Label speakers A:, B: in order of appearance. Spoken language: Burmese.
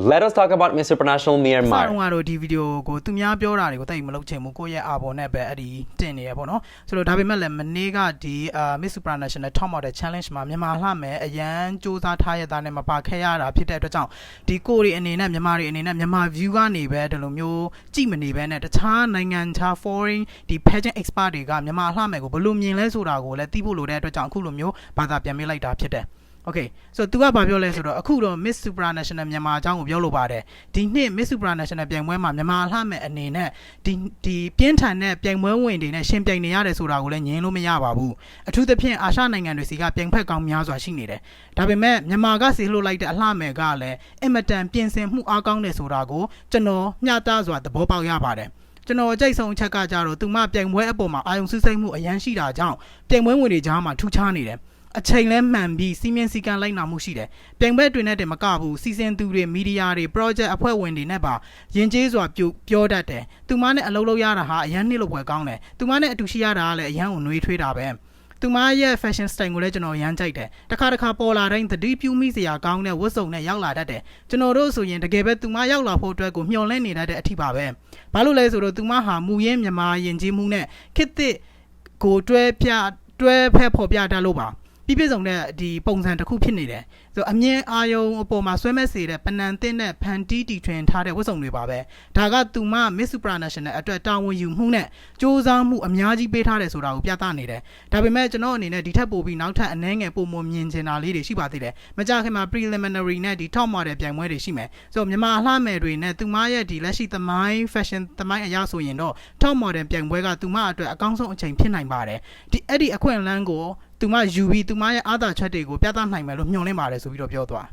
A: Let us talk about Miss Supranational
B: ဆော
A: Myanmar.
B: င်းကတော့ဒီဗီဒီယိုကိုသူများပြောတာတွေကိုတိတ်မလုပ်ချင်ဘူးကိုယ့်ရဲ့အာဘော်နဲ့ပဲအဲ့ဒီတင်နေရပေါ့နော်ဆိုတော့ဒါပေမဲ့လည်းမနေ့ကဒီအာ Miss Supranational Top Model Challenge မှာမြန်မာလှမယ်အရန်စူးစမ်းထားရတာနဲ့မပါခဲ့ရတာဖြစ်တဲ့အတွက်ကြောင့်ဒီကိုရီအနေနဲ့မြန်မာတွေအနေနဲ့မြန်မာ view ကနေပဲဒီလိုမျိုးကြည့်မနေပဲနဲ့တခြားနိုင်ငံခြား foreign ဒီ pageant expert တွေကမြန်မာလှမယ်ကိုဘယ်လိုမြင်လဲဆိုတာကိုလည်းသိဖို့လိုတဲ့အတွက်ကြောင့်အခုလိုမျိုးဘာသာပြန်ပေးလိုက်တာဖြစ်တယ် Okay so तू ကဘာပြောလဲဆိုတော့အခုတော့ Miss Supranational မြန်မာအကြောင်းကိုပြောလို့ပါတယ်ဒီနှစ် Miss Supranational ပြိုင်ပွဲမှာမြန်မာအလှမဲ့အနေနဲ့ဒီဒီပြင်းထန်တဲ့ပြိုင်ပွဲဝင်တွေနဲ့ရှင်ပြိုင်နေရတယ်ဆိုတာကိုလည်းညင်းလို့မရပါဘူးအထူးသဖြင့်အာရှနိုင်ငံတွေစီကပြိုင်ဖက်ကောင်းများစွာရှိနေတယ်ဒါပေမဲ့မြန်မာကစီလှုပ်လိုက်တဲ့အလှမဲ့ကလည်းအင်မတန်ပြင်ဆင်မှုအားကောင်းတယ်ဆိုတာကိုကျွန်တော်မျှတစွာသဘောပေါက်ရပါတယ်ကျွန်တော်အကြိတ်ဆုံးအချက်ကကြတော့သူမပြိုင်ပွဲအပေါ်မှာအာယုံစူးစိုက်မှုအရန်ရှိတာကြောင့်ပြိုင်ပွဲဝင်တွေကြားမှာထူးခြားနေတယ် အချိန်လဲမှန်ပြီးစီမင်းစည်းကမ်းလိုက်နာမှုရှိတယ်။ပြိုင်ပွဲတွင်နဲ့တည်းမကဘူးစီစဉ်သူတွေမီဒီယာတွေ project အဖွဲ့ဝင်တွေနဲ့ပါယဉ်ကျေးစွာပြုပြောတတ်တယ်။သူမနဲ့အလုပ်လုပ်ရတာဟာအရန်နှစ်လို့ပွဲကောင်းတယ်။သူမနဲ့အတူရှိရတာကလည်းအရန်ကိုနှွေးထွေးတာပဲ။သူမရဲ့ fashion style ကိုလည်းကျွန်တော်ရမ်းကြိုက်တယ်။တစ်ခါတစ်ခါပေါ်လာတိုင်းသတိပြုမိစရာကောင်းတဲ့ဝတ်စုံနဲ့ရောက်လာတတ်တယ်။ကျွန်တော်တို့ဆိုရင်တကယ်ပဲသူမရောက်လာဖို့အတွက်ကိုမျှော်လင့်နေတတ်တဲ့အထီးပါပဲ။ဘာလို့လဲဆိုတော့သူမဟာမူရင်းမြန်မာယဉ်ကျေးမှုနဲ့ခေတ်သစ်ကိုတွဲပြတွဲဖက်ဖော်ပြတတ်လို့ပါ။ ပြည့်ပြည့်စုံတဲ့ဒီပုံစံတစ်ခုဖြစ်နေတယ်ဆိုတော့အမြင်အာယုံအပေါ်မှာဆွဲမဲ့စေတဲ့ပနန်တင်းတဲ့ဖန်တီးတီထွင်ထားတဲ့ဝတ်စုံတွေပါပဲဒါကသူမ Miss Supranational အတွက်တာဝန်ယူမှုနဲ့စ조사မှုအများကြီးပေးထားတယ်ဆိုတာကိုပြသနေတယ်ဒါပေမဲ့ကျွန်တော်အနေနဲ့ဒီထက်ပိုပြီးနောက်ထပ်အနှဲငယ်ပုံမမြင်ချင်တာလေးတွေရှိပါသေးတယ်မကြခင်မှာ preliminary နဲ့ဒီ top model ပြိုင်ပွဲတွေရှိမယ်ဆိုတော့မြန်မာအလှမယ်တွေနဲ့သူမရဲ့ဒီလက်ရှိသမိုင်း fashion သမိုင်းအရာဆိုရင်တော့ top model ပြိုင်ပွဲကသူမအတွက်အကောင်းဆုံးအချိန်ဖြစ်နိုင်ပါတယ်ဒီအဲ့ဒီအခွင့်အလမ်းကို သူမယူပြီးသူမရဲ့အာသာချက်တွေကိုပြသနိုင်မယ်လို့ညွှန်လင့်ပါတယ်ဆိုပြီးတော့ပြောသွား